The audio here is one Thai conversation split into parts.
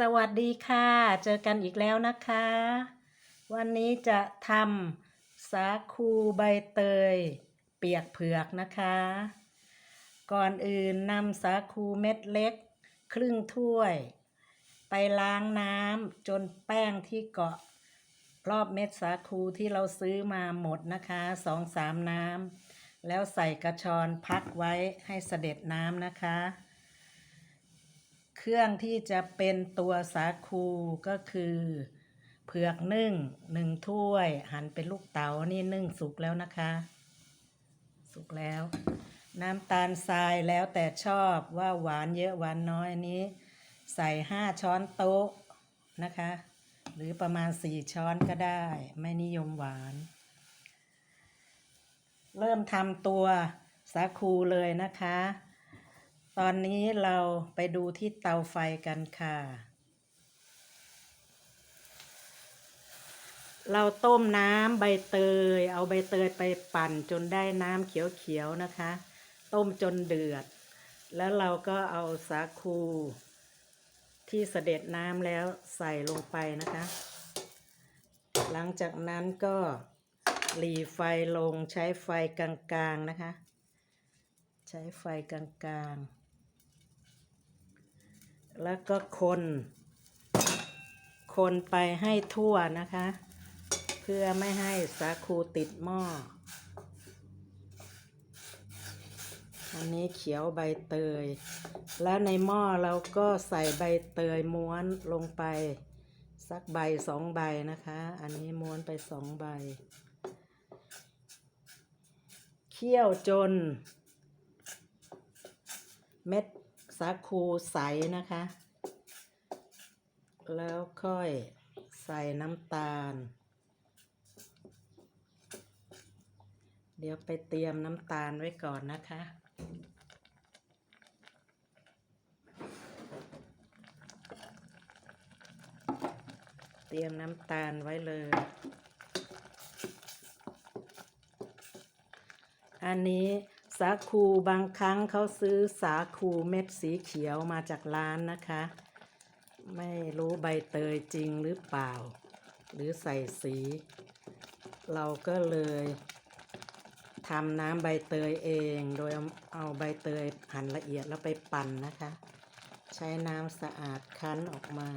สวัสดีค่ะ เจอกันอีกแล้วนะคะ วันนี้จะทำสาคูใบเตย เปียกเผือกนะคะ ก่อนอื่นนำสาคูเม็ดเล็ก ครึ่งถ้วย ไปล้างน้ำจนแป้งที่เกาะ รอบเม็ดสาคูที่เราซื้อมาหมดนะคะสองสามน้ำแล้วใส่กระชอนพักไว้ให้เสด็จน้ำนะคะ เครื่องที่จะเป็นตัวสาคูก็คือ เผือกนึ่งหนึ่งถ้วย หั่นเป็นลูกเต๋านี่นึ่งสุกแล้วนะคะ สุกแล้ว น้ำตาลทรายแล้วแต่ชอบว่าหวานเยอะหวานน้อยอันนี้ ใส่ห้าช้อนโต๊ะนะคะ หรือประมาณสี่ช้อนก็ได้ ไม่นิยมหวาน เริ่มทำตัวสาคูเลยนะคะ ตอนนี้เราไปดูที่เตาไฟกันค่ะ เราต้มน้ำใบเตย เอาใบเตยไปปั่นจนได้น้ำเขียวๆนะคะ ต้มจนเดือด แล้วเราก็เอาสาคู ที่เสด็จน้ำแล้วใส่ลงไปนะคะ หลังจากนั้นก็หลีไฟลงใช้ไฟกลางๆนะคะ ใช้ไฟกลางๆ แล้วก็คน คนไปให้ทั่วนะคะ เพื่อไม่ให้สาคูติดหม้อ อันนี้เขียวใบเตย แล้วในหม้อเราก็ใส่ใบเตยม้วนลงไปสักใบสองใบนะคะ อันนี้ม้วนไปสองใบ เคี่ยวจน เม็ด สาคูใสนะคะ แล้วค่อยใส่น้ำตาล เดี๋ยวไปเตรียมน้ำตาลไว้ก่อนนะคะเตรียมน้ำตาลไว้เลย อันนี้ สาคูบางครั้งเขาซื้อสาคูเม็ดสีเขียวมาจากร้านนะคะ ไม่รู้ใบเตยจริงหรือเปล่า หรือใส่สี เราก็เลยทำน้ำใบเตยเอง โดยเอาใบเตยหั่นละเอียดแล้วไปปั่นนะคะ ใช้น้ำสะอาดคั้นออกมา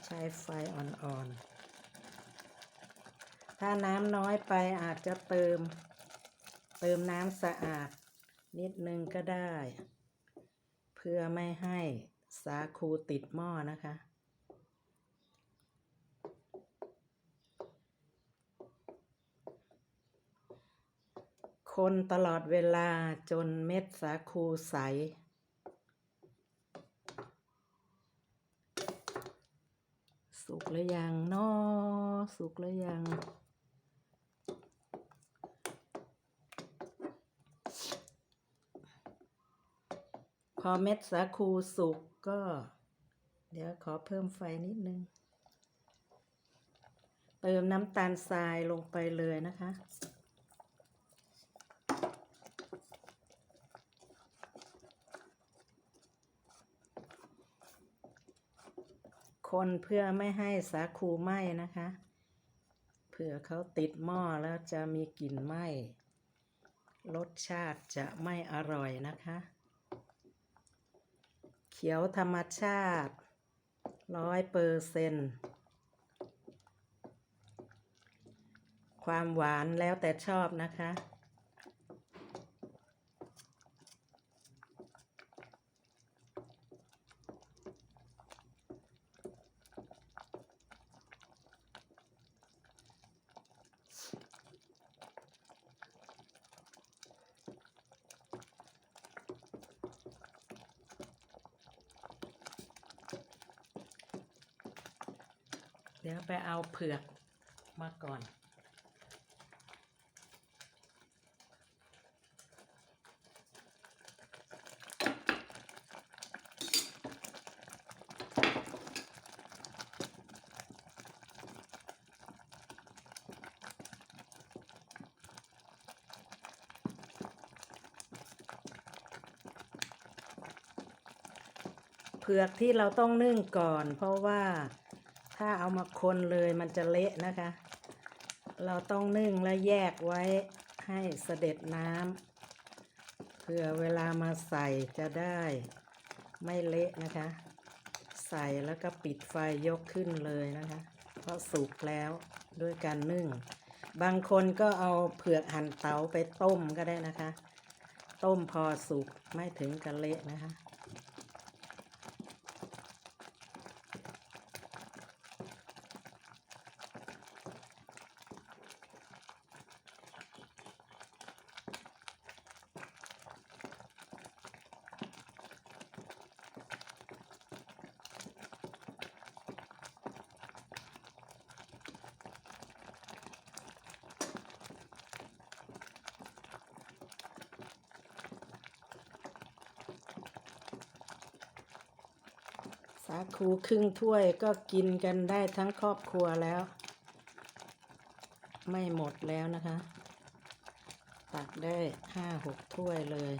ใช้ไฟอ่อนๆ ถ้าน้ำน้อยไปอาจจะเติม เติมน้ำสะอาด นิดนึงก็ได้ เพื่อไม่ให้สาคูติดหม้อนะคะคนตลอดเวลาจนเม็ดสาคูใส สุก หรือยังนอสุกหรือยัง พอเม็ดสาคูสุกก็ เดี๋ยวขอเพิ่มไฟนิดนึง เติมน้ำตาลทรายลงไปเลยนะคะ คนเพื่อไม่ให้สาคูไหม้นะคะ เผื่อเขาติดหม้อแล้วจะมีกลิ่นไหม้ รสชาติจะไม่อร่อยนะคะ เขียวธรรมชาติร้อยเปอร์เซนความหวานแล้วแต่ชอบนะคะ เดี๋ยวไปเอาเผือกมาก่อน เผือกที่เราต้องนึ่งก่อนเพราะว่า ถ้าเอามาคนเลยมันจะเละนะคะ เราต้องนึ่งและแยกไว้ให้เสด็จน้ำเพื่อเวลามาใส่จะได้ไม่เละนะคะ ใส่แล้วก็ปิดไฟยกขึ้นเลยนะคะ เพราะสุกแล้วด้วยการนึ่ง บางคนก็เอาเผือกหั่นเตาไปต้มก็ได้นะคะ ต้มพอสุกไม่ถึงกับเละนะคะาคูครึ่งถ้วยก็กินกันได้ทั้งครอบครัวแล้ว ไม่หมดแล้วนะคะ ตักได้ห้าหกถ้วยเลย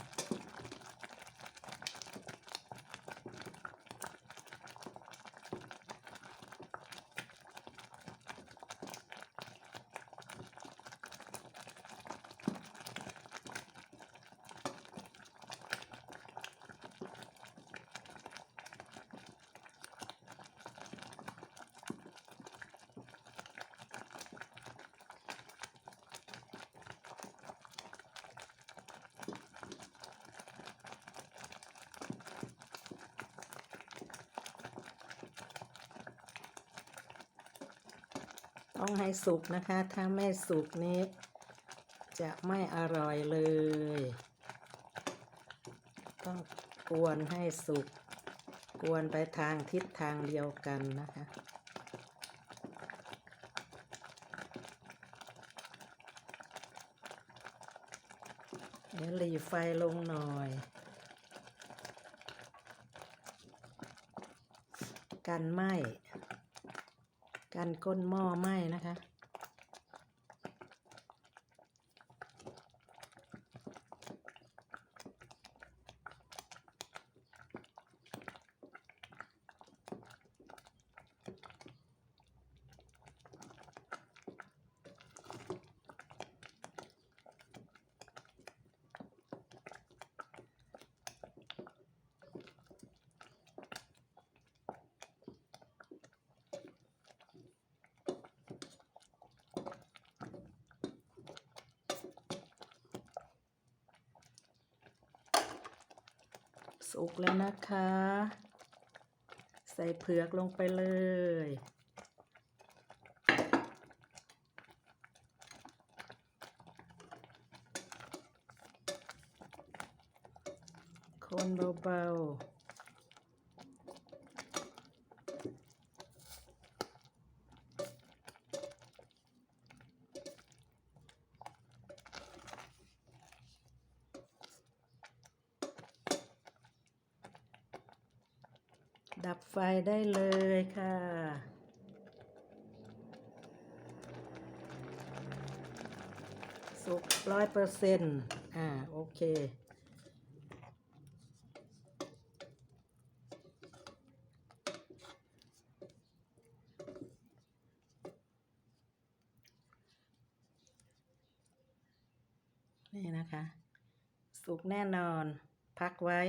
ต้องให้สุกนะคะ ถ้าไม่สุกนี้ จะไม่อร่อยเลย ต้องกวนให้สุก กวนไปทางทิศทางเดียวกันนะคะเดี๋ยวหลีไฟลงหน่อย กันไหม กันก้นหม้อไหม้นะคะ สุกแล้วนะคะ ใส่เผือกลงไปเลย คนเบาๆ ดับ ไฟได้เลยค่ะสุกร้อยเปอร์เซ็นต์อ่า โอเค นี่นะคะ สุกแน่นอน พักไว้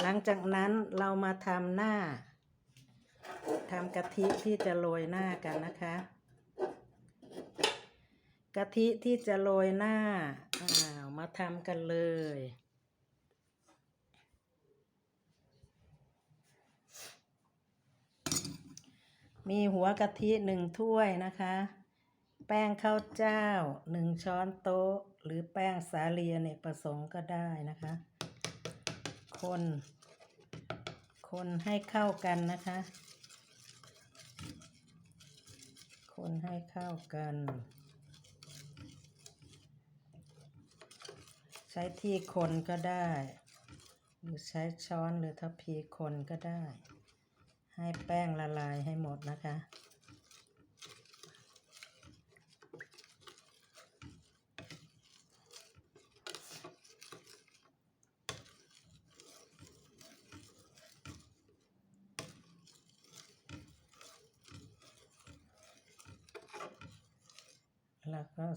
หลังจากนั้นเรามาทำหน้า ทำกะทิที่จะโรยหน้ากันนะคะ กะทิที่จะโรยหน้าอ้าวมาทำกันเลย มีหัวกะทิหนึ่งถ้วยนะคะ แป้งข้าวเจ้าหนึ่งช้อนโต๊ะ หรือแป้งสาลีอเนกประสงค์ก็ได้นะคะ คนคนให้เข้ากันนะคะ คนให้เข้ากัน ใช้ที่คนก็ได้ หรือใช้ช้อนหรือทัพพีคนก็ได้ ให้แป้งละลายให้หมดนะคะ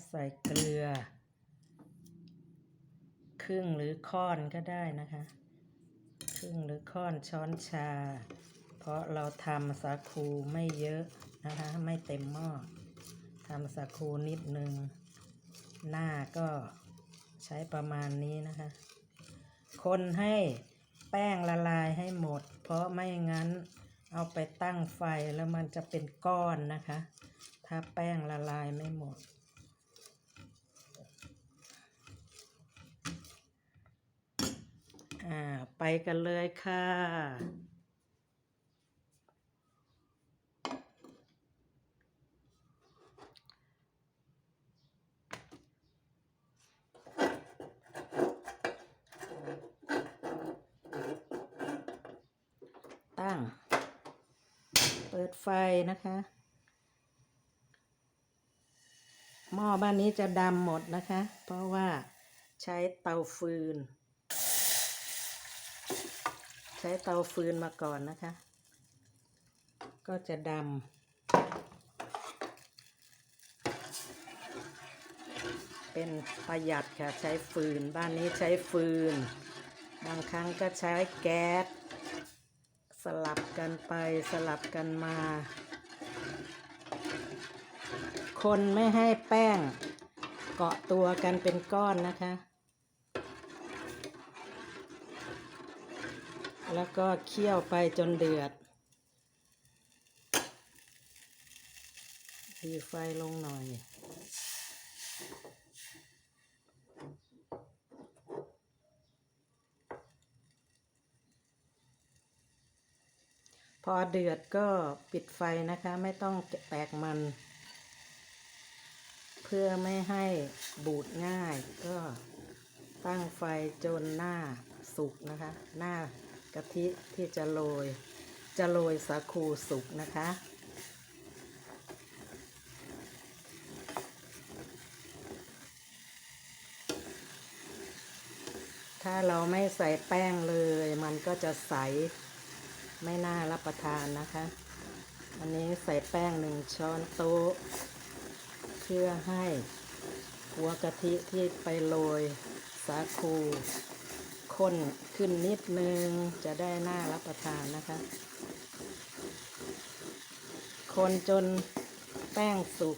ใส่เกลือ ครึ่งหรือค่อนก็ได้นะคะ ครึ่งหรือค่อนช้อนชา เพราะเราทำสาคูไม่เยอะนะคะ ไม่เต็มหม้อทำสาคูนิดนึง หน้าก็ใช้ประมาณนี้นะคะ คนให้แป้งละลายให้หมด เพราะไม่งั้นเอาไปตั้งไฟแล้วมันจะเป็นก้อนนะคะ ถ้าแป้งละลายไม่หมด อ่า ไปกันเลยค่ะ ตั้ง เปิดไฟนะคะ หม้อบ้านนี้จะดำหมดนะคะ เพราะว่าใช้เตาฟืน ช้เตาฟืนมาก่อนนะคะ ก็จะดำเป็นประหยัดค่ะ ใช้ฟืน บ้านนี้ใช้ฟืน บางครั้งก็ใช้แก๊ส สลับกันไปสลับกันมา คนไม่ให้แป้งเกาะตัวกันเป็นก้อนนะคะ แล้วก็เคี่ยวไปจนเดือดทีไฟลงหน่อย พอเดือดก็ปิดไฟนะคะ ไม่ต้องแตกมัน เพื่อไม่ให้บูดง่ายก็ตั้งไฟจนหน้าสุกนะคะ หน้า กะทิที่จะโรยจะโรยสาคูสุกนะคะ ถ้าเราไม่ใส่แป้งเลย มันก็จะใสไม่น่ารับประทานนะคะ อันนี้ใส่แป้งหนึ่งช้อนโต๊ะ เพื่อให้หัวกะทิที่ไปโรยสาคู ข้นขึ้นนิดนึงจะได้น่ารับประทานนะคะ คนจนแป้งสุก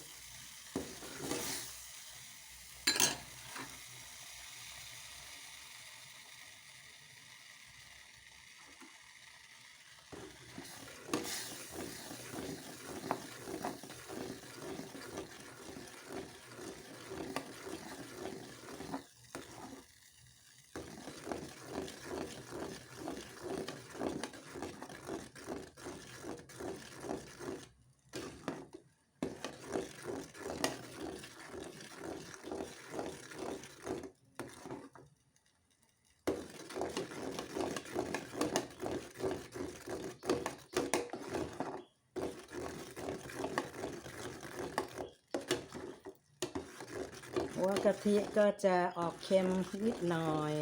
วกะทิก็จะออกเค็มนิดหน่อย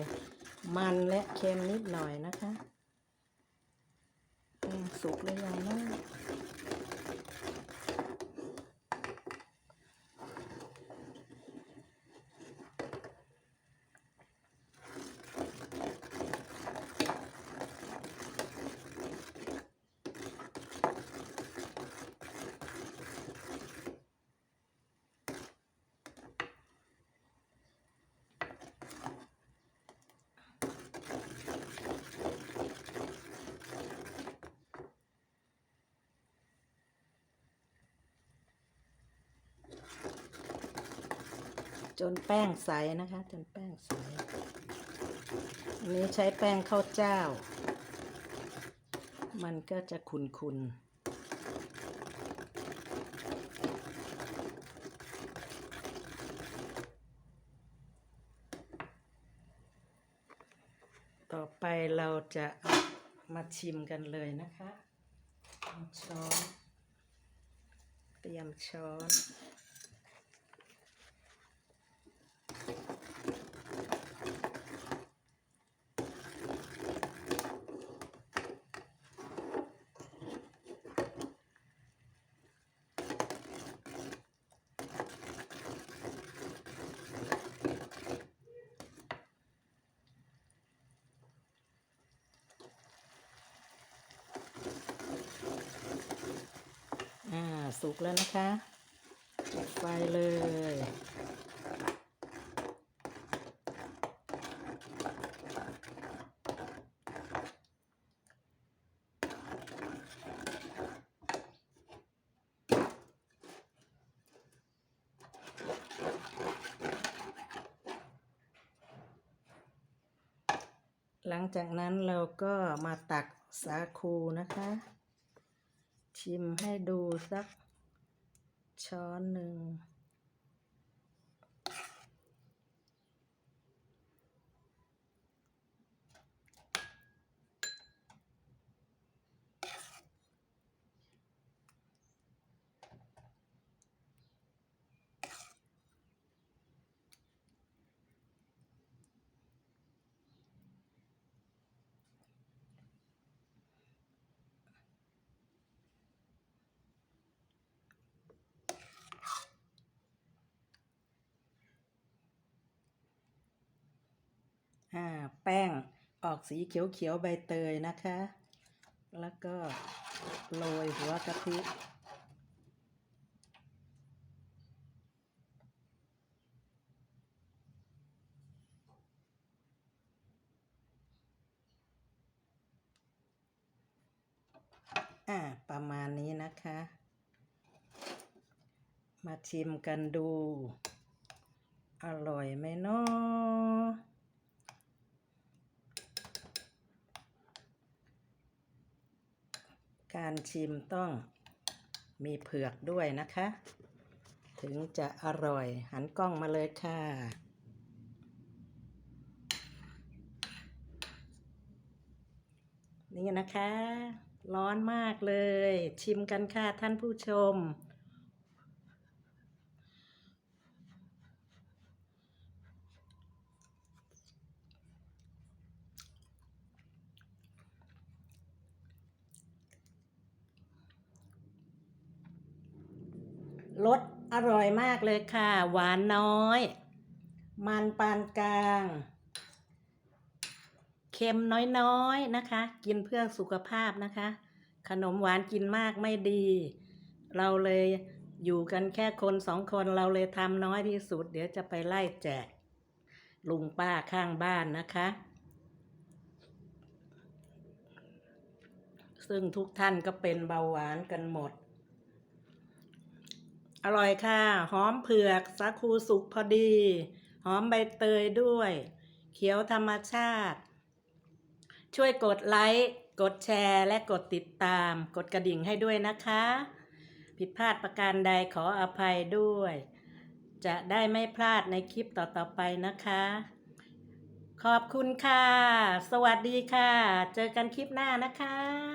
มันและเค็มนิดหน่อยนะคะสุกหรือยังนะ จนแป้งใสนะคะ จนแป้งใสอันนี้ใช้แป้งข้าวเจ้า มันก็จะขุนๆต่อไปเราจะมาชิมกันเลยนะคะช้อนเตรียมช้อน สุกแล้วนะคะปิดไฟเลย หลังจากนั้นเราก็มาตักสาคูนะคะ ชิมให้ดูสักช้อนหนึ่ง แป้งออกสีเขียวๆใบเตยนะคะ แล้วก็โรยหัวกะทิอ่าประมาณนี้นะคะ มาชิมกันดู อร่อยไหมเนาะ การชิมต้องมีเผือกด้วยนะคะ ถึงจะอร่อย หันกล้องมาเลยค่ะ นี่นะคะ ร้อนมากเลย ชิมกันค่ะท่านผู้ชม รสอร่อยมากเลยค่ะ หวานน้อย มันปานกลาง เค็มน้อยๆนะคะ กินเพื่อสุขภาพนะคะ ขนมหวานกินมากไม่ดี เราเลยอยู่กันแค่คนสองคนเราเลยทำน้อยที่สุด เดี๋ยวจะไปไล่แจกลุงป้าข้างบ้านนะคะ ซึ่งทุกท่านก็เป็นเบาหวานกันหมด อร่อยค่ะ หอมเผือกสาคูสุกพอดี หอมใบเตยด้วย เขียวธรรมชาติ ช่วยกดไลค์ กดแชร์ และกดติดตาม กดกระดิ่งให้ด้วยนะคะ ผิดพลาดประการใดขออภัยด้วย จะได้ไม่พลาดในคลิปต่อๆไปนะคะ ขอบคุณค่ะ สวัสดีค่ะ เจอกันคลิปหน้านะคะ